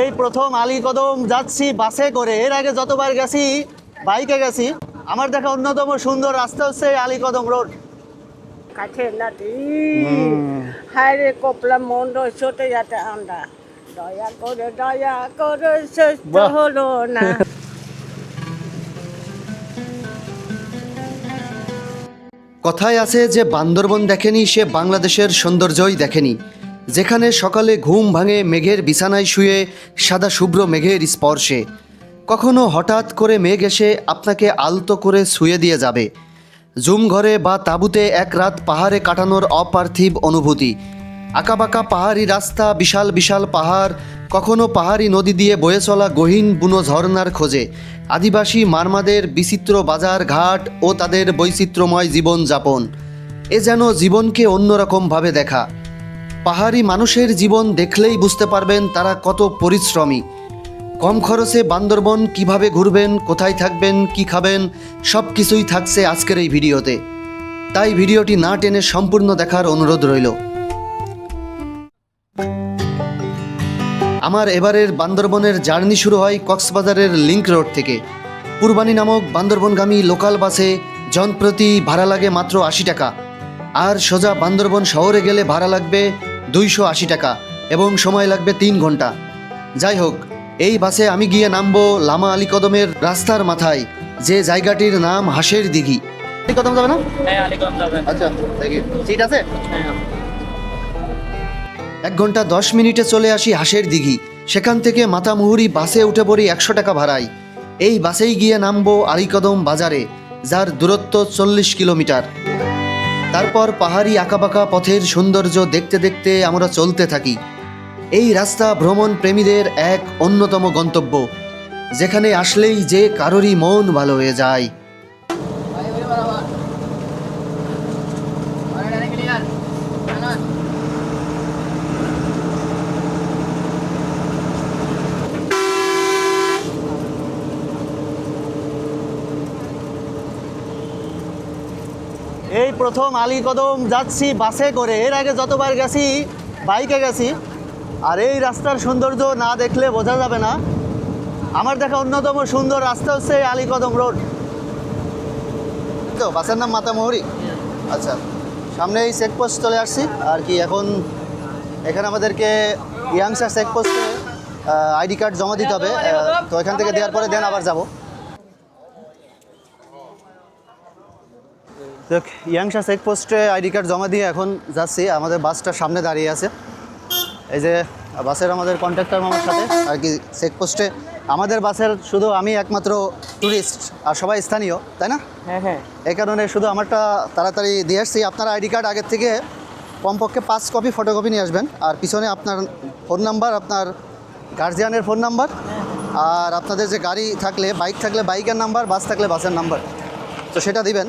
এই প্রথম আলী কদম যাচ্ছি বাসে করে। এর আগে যতবার গেছি বাইকে গেছি। আমার দেখা অন্যতম সুন্দর রাস্তা হচ্ছে আলী কদম রোড। কাছে নাতি হায় রে কপলা ছোটে যাতে আমরা। দয়া করে দয়া করে হলো না। কথায় আছে যে বান্দরবন দেখেনি সে বাংলাদেশের সৌন্দর্যই দেখেনি। যেখানে সকালে ঘুম ভাঙে মেঘের বিছানায় শুয়ে সাদা শুভ্র মেঘের স্পর্শে। কখনো হঠাৎ করে মেঘ এসে আপনাকে আলতো করে শুয়ে দিয়ে যাবে। জুম ঘরে বা তাঁবুতে এক রাত পাহাড়ে কাটানোর অপার্থিব অনুভূতি। আঁকাবাঁকা পাহাড়ি রাস্তা, বিশাল বিশাল পাহাড়, কখনো পাহাড়ি নদী দিয়ে বয়ে চলা গহীন বুনো ঝর্ণার খোঁজে। আদিবাসী মারমাদের বিচিত্র বাজার ঘাট ও তাদের বৈচিত্র্যময় জীবনযাপন। এ যেন জীবনকে অন্যরকমভাবে দেখা। পাহাড়ি মানুষের জীবন দেখলেই বুঝতে পারবেন তারা কত পরিশ্রমী। কম খরচে বান্দরবন কীভাবে ঘুরবেন, কোথায় থাকবেন, কি খাবেন সব কিছুই থাকছে আজকের এই ভিডিওতে। তাই ভিডিওটি না টেনে সম্পূর্ণ দেখার অনুরোধ রইল। আমার এবারের বান্দরবনের জার্নি শুরু হয় কক্সবাজারের লিংক রোড থেকে। কুরবানি নামক বান্দরবনগামী লোকাল বাসে, জনপ্রতি ভাড়া লাগে মাত্র আশি টাকা। আর সোজা বান্দরবন শহরে গেলে ভাড়া লাগবে দুইশো আশি টাকা এবং সময় লাগবে তিন ঘণ্টা। যাই হোক এই বাসে আমি গিয়ে নামবো লামা আলী কদমের রাস্তার মাথায় যে জায়গাটির নাম হাঁসের দিঘি। আলী কদম যাবে না? হ্যাঁ আচ্ছা সিট আছে? হ্যাঁ। এক ঘণ্টা দশ মিনিটে চলে আসি হাঁসের দিঘি। সেখান থেকে মাতামুহুরি বাসে উঠে পড়ি একশো টাকা ভাড়ায়। এই বাসেই গিয়ে নামবো আলীকদম বাজারে যার দূরত্ব চল্লিশ কিলোমিটার। তারপর পাহাড়ি আঁকাবাঁকা পথের সৌন্দর্য দেখতে দেখতে আমরা চলতে থাকি। এই রাস্তা ভ্রমণ প্রেমীদের এক অন্যতম গন্তব্য, যেখানে আসলেই যে কারোরই মন ভালো হয়ে যায় এই প্রথম আলী কদম যাচ্ছি বাসে করে। এর আগে যতবার গেছি, বাইকে গেছি। আর এই রাস্তার সৌন্দর্য না দেখলে বোঝা যাবে না। আমার দেখা অন্যতম সুন্দর রাস্তা হচ্ছে আলী কদম রোড। তো, বাসের নাম মাতামুহুরি। আচ্ছা সামনে এই চেকপোস্ট চলে আসছি। আর কি, এখন এখানে আমাদেরকে ইয়াংসার চেকপোস্টে আইডি কার্ড জমা দিতে হবে। তো এখান থেকে দেওয়ার পরে দেন আবার যাব। দেখ ইয়াংশা চেকপোস্টে আইডি কার্ড জমা দিয়ে এখন যাচ্ছি। আমাদের বাসটা সামনে দাঁড়িয়ে আছে। এই যে বাসের আমাদের কন্ট্রাক্টর মামার সাথে আর কি চেকপোস্টে আমাদের বাসের শুধু আমি একমাত্র ট্যুরিস্ট আর সবাই স্থানীয় তাই না? হ্যাঁ হ্যাঁ। এই কারণে শুধু আমারটা তাড়াতাড়ি দিয়ে আসছি। আপনার আইডি কার্ড আগের থেকে কমপক্ষে পাঁচ কপি ফটোকপি নিয়ে আসবেন। আর পিছনে আপনার ফোন নাম্বার আপনার গার্জিয়ানের ফোন নাম্বার আর আপনাদের যে গাড়ি থাকলে বাইক থাকলে বাইকের নাম্বার বাস থাকলে বাসের নাম্বার তো সেটা দিবেন।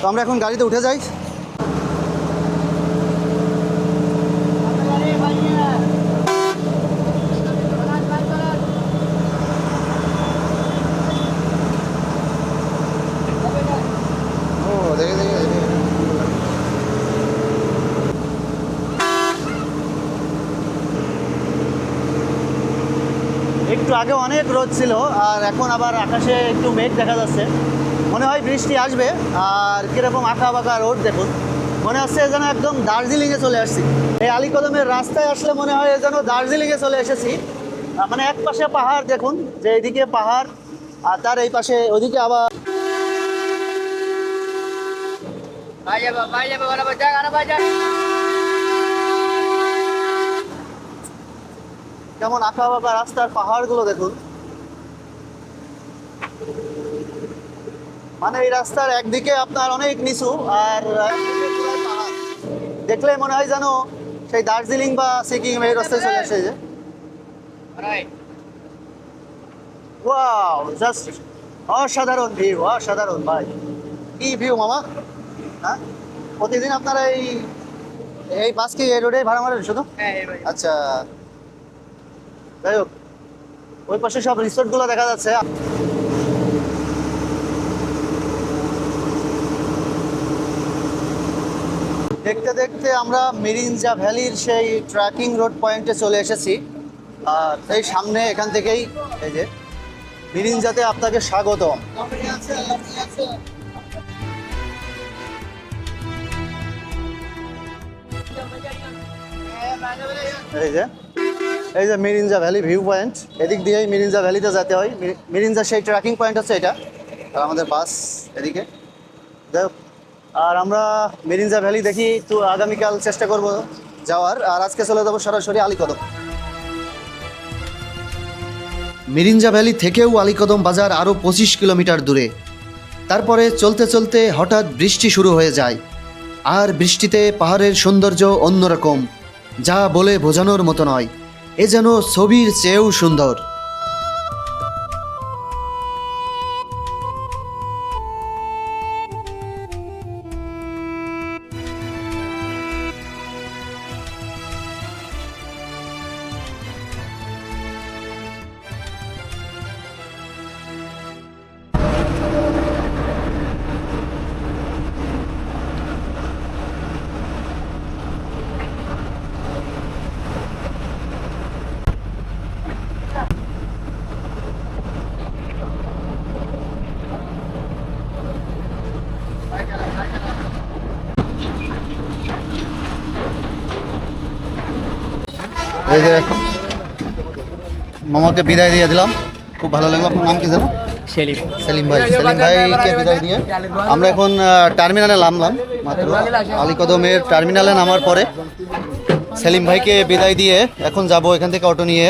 তো আমরা এখন গাড়িতে উঠে যাই। একটু আগে অনেক রোদ ছিল, আর এখন আবার আকাশে একটু মেঘ দেখা যাচ্ছে মনে হয় বৃষ্টি আসবে আর কীরকম আঁকা বাঁকা রোড দেখুন। মনে হচ্ছে যেন একদম দার্জিলিংয়ে চলে আসছি। এই আলীকদমের রাস্তায় আসলে মনে হয় যেন দার্জিলিংয়ে চলে এসেছি। মানে এক পাশে পাহাড় দেখুন যে এদিকে পাহাড় আর তার এই পাশে ওদিকে আবার কেমন আঁকা বাঁকা রাস্তার পাহাড়গুলো দেখুন। মানে এই রাস্তার একদিকে আপনার অনেক নিচু আর দেখলে মনে হয় যেন সেই দার্জিলিং বা সিকিম এই রাস্তায় চলে আসে যে। রাইট ওয়াও জাস্ট অসাধারণ ভিউ অসাধারণ ভাই। কি ভিউ মামা? হ্যাঁ? প্রতিদিন আপনারা এই এই বাস কি এই রোডে ভাড়া মারেন শুধু? হ্যাঁ আচ্ছা। যাই হোক ওই পাশে সব রিসোর্টগুলো দেখা যাচ্ছে। দেখতে দেখতে আমরা মিরিঞ্জা ভ্যালির সেই ট্র্যাকিং রোড পয়েন্টে চলে এসেছি। আর এই সামনে এখান থেকেই এই যে মিরিঞ্জাতে আপনাকে স্বাগতম। এই যে এই যে মিরিঞ্জা ভ্যালি ভিউ পয়েন্ট এদিক দিয়েই মিরিঞ্জা ভ্যালিতে যেতে হয়। মিরি- মিরিঞ্জা সেই ট্র্যাকিং পয়েন্ট হচ্ছে এটা। আর আমাদের বাস এদিকে। যাই হোক, আর আমরা মিরিঞ্জা ভ্যালি দেখি তো আগামীকাল চেষ্টা করব যাওয়ার। আর আজকে চলে যাব সরাসরি আলিকদম। মিরিঞ্জা ভ্যালি থেকেও আলীকদম বাজার আরও পঁচিশ কিলোমিটার দূরে। তারপরে চলতে চলতে হঠাৎ বৃষ্টি শুরু হয়ে যায়। আর বৃষ্টিতে পাহাড়ের সৌন্দর্য অন্যরকম, যা বলে বোঝানোর মতো নয়। এ যেন ছবির চেয়েও সুন্দর। এই যে মামাকে বিদায় দিয়ে দিলাম। খুব ভালো লাগল। আপনার নাম কি জানো সেলিম। সেলিম ভাই। সেলিম ভাইকে বিদায় দিয়ে? আমরা এখন টার্মিনালে নামলাম মাত্র। আলীকদমের টার্মিনালে নামার পরে সেলিম ভাইকে বিদায় দিয়ে এখন যাব এখান থেকে অটো নিয়ে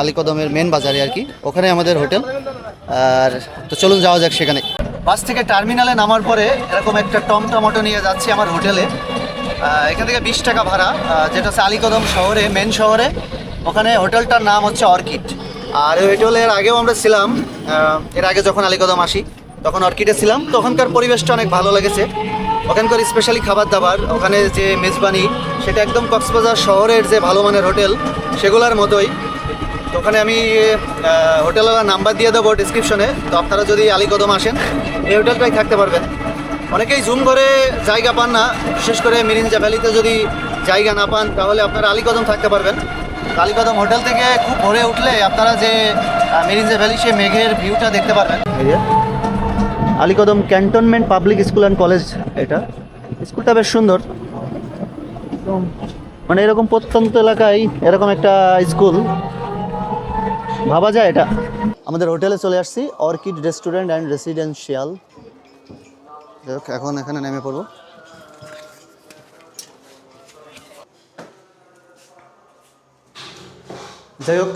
আলীকদমের মেন বাজারে আর কি। ওখানে আমাদের হোটেল। আর তো চলুন যাওয়া যাক সেখানে। বাস থেকে টার্মিনালে নামার পরে এরকম একটা টমটম অটো নিয়ে যাচ্ছি আমার হোটেলে। এখান থেকে বিশ টাকা ভাড়া যেটা হচ্ছে আলীকদম শহরে মেন শহরে। ওখানে হোটেলটার নাম হচ্ছে অর্কিড। আর ওই হোটেলের আগেও আমরা ছিলাম এর আগে যখন আলীকদম আসি, তখন অর্কিডে ছিলাম। তখনকার পরিবেশটা অনেক ভালো লেগেছে। ওখানকার স্পেশালি খাবার দাবার ওখানে যে মেজবানি, সেটা একদম কক্সবাজার শহরের যে ভালো মানের হোটেল, সেগুলোর মতোই। ওখানে আমি হোটেলের নাম্বার দিয়ে দেবো ডিসক্রিপশনে তো আপনারা যদি আলীকদম আসেন, এই হোটেলটাই থাকতে পারবেন। অনেকেই জুম করে জায়গা পান না বিশেষ করে মিরিঞ্জা ভ্যালিতে যদি জায়গা না পান তাহলে আপনারা আলীকদম থাকতে পারবেন। আলীকদম হোটেল থেকে খুব ভোরে উঠলে আপনারা যে মিরিঞ্জা ভ্যালি সে মেঘের ভিউটা দেখতে পারবেন। Alikadam cantonment public school and college এটা। স্কুলটা বেশ সুন্দর। মানে এরকম প্রত্যন্ত এলাকায় এরকম একটা স্কুল। ভাবা যায় এটা। আমাদের হোটেলে চলে আসছি অর্কিড রেস্টুরেন্ট অ্যান্ড রেসিডেন্সিয়াল। এখন এখানে নেমে পড়ব। যাই হোক,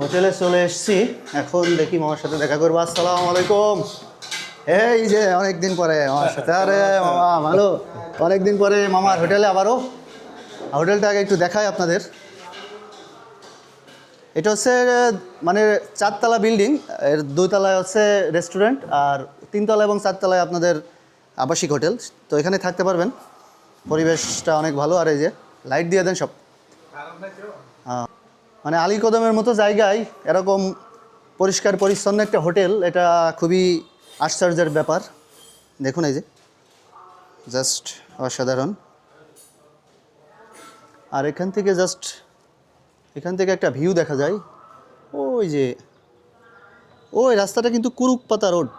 হোটেলে চলে এসেছি। এখন দেখি মামার সাথে দেখা করব। আসসালাম আলাইকুম। এই যে, অনেকদিন পরে মামার সাথে। আরে মামা, ভালো। অনেকদিন পরে মামার হোটেলে আবারও। হোটেলটা আগে একটু দেখাই আপনাদের। এটা হচ্ছে মানে চারতলা বিল্ডিং। এর দুইতলায় হচ্ছে রেস্টুরেন্ট আর তিনতলা এবং চারতলায় আপনাদের আবাসিক হোটেল। তো এখানে থাকতে পারবেন। পরিবেশটা অনেক ভালো। আর এই যে লাইট দিয়ে দেন সব। মানে আলী কদমের মতো জায়গায় এরকম পরিষ্কার পরিচ্ছন্ন একটা হোটেল, এটা খুবই আশ্চর্যের ব্যাপার। দেখুন এই যে জাস্ট অসাধারণ। আর এখান থেকে জাস্ট এখান থেকে একটা ভিউ দেখা যায়। ওই যে, ওই রাস্তাটা কিন্তু কুরুকপাতা রোড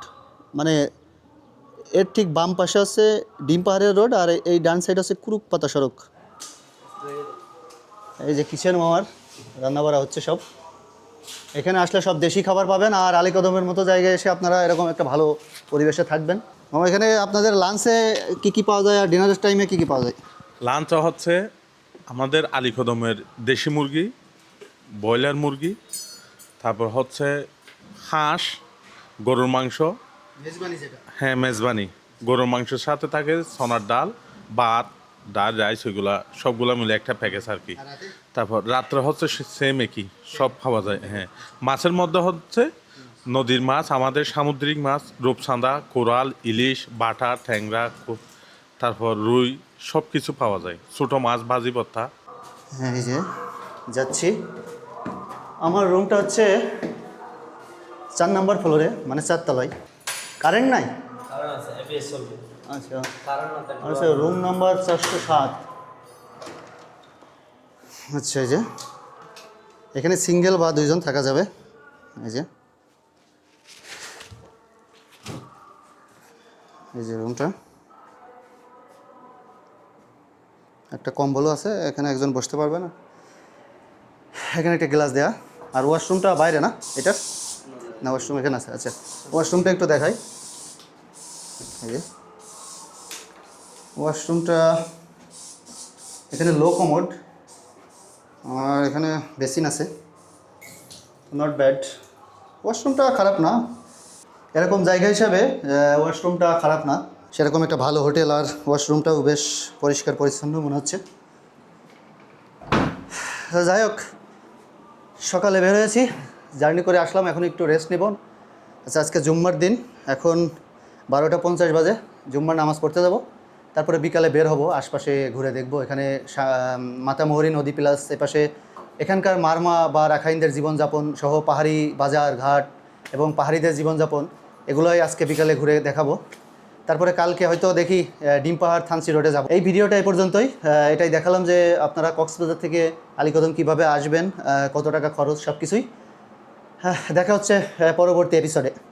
মানে এর ঠিক বাম পাশে আছে ডিম পাহাড়ের রোড আর এই ডান সাইড আছে কুরুক পাতা সড়ক। এই যে কিচেন মামার রান্নাবাড়া হচ্ছে সব। এখানে আসলে সব দেশি খাবার পাবেন আর আলীকদমের মতো জায়গায় এসে আপনারা এরকম একটা ভালো পরিবেশে থাকবেন। মামা, এখানে আপনাদের লাঞ্চে কী কী পাওয়া যায় আর ডিনারের টাইমে কী কী পাওয়া যায়? লাঞ্চ হচ্ছে আমাদের আলিকদমের দেশি মুরগি, ব্রয়লার মুরগি, তারপর হচ্ছে হাঁস, গরুর মাংস হ্যাঁ মেজবানি। গরুর মাংসের সাথে থাকে সোনার ডাল ভাত ডাল রাইস ওইগুলা সবগুলা মিলে একটা প্যাকেজ আর কি। তারপর রাত্রে হচ্ছে সেম একই সব খাওয়া যায় হ্যাঁ। মাছের মধ্যে হচ্ছে নদীর মাছ আমাদের সামুদ্রিক মাছ রূপসাঁদা কোরাল ইলিশ বাটা ট্যাংরা কো- তারপর রুই সব কিছু পাওয়া যায়। ছোটো মাছ ভাজি ভর্তা। হ্যাঁ এই যে যাচ্ছি। আমার রুমটা হচ্ছে চার নাম্বার ফ্লোরে মানে চারতলায়। কারেন্ট নাই? আচ্ছা। আচ্ছা রুম নাম্বার চারশো সাত। আচ্ছা এই যে। এখানে সিঙ্গেল বা দুইজন থাকা যাবে। এই যে। এই যে রুমটা একটা কম্বলও আছে এখানে একজন বসতে পারবে না। এখানে একটা গ্লাস দেয়া। আর ওয়াশরুমটা বাইরে না এটা? না ওয়াশরুম এখানে আছে আচ্ছা। ওয়াশরুমটা একটু দেখাই। ওয়াশরুমটা এখানে লো কমোড আর এখানে বেসিন আছে। নট ব্যাড ওয়াশরুমটা খারাপ না। এরকম জায়গা হিসাবে ওয়াশরুমটা খারাপ না। সেরকম একটা ভালো হোটেল আর ওয়াশরুমটাও বেশ পরিষ্কার পরিচ্ছন্ন মনে হচ্ছে। যাই হোক, সকালে বের হয়েছি। জার্নি করে আসলাম, এখন একটু রেস্ট নেব। আচ্ছা আজকে জুম্মার দিন, এখন বারোটা পঞ্চাশ বাজে, জুম্মার নামাজ পড়তে যাব। তারপরে বিকালে বের হব, আশপাশে ঘুরে দেখব। এখানে মাতামহরি নদী প্লাস এপাশে এখানকার মারমা বা রাখাইনদের জীবনযাপন সহ পাহাড়ি বাজার, ঘাট এবং পাহাড়িদের জীবনযাপন, এগুলোই আজকে বিকালে ঘুরে দেখাবো। তারপরে কালকে হয়তো দেখি ডিম পাহাড় থানসি রোডে যাব। এই ভিডিওটা এই পর্যন্তই। এটাই দেখালাম যে আপনারা কক্সবাজার থেকে আলীকদম কীভাবে আসবেন কত টাকা খরচ সব কিছুই দেখা হচ্ছে পরবর্তী এপিসোডে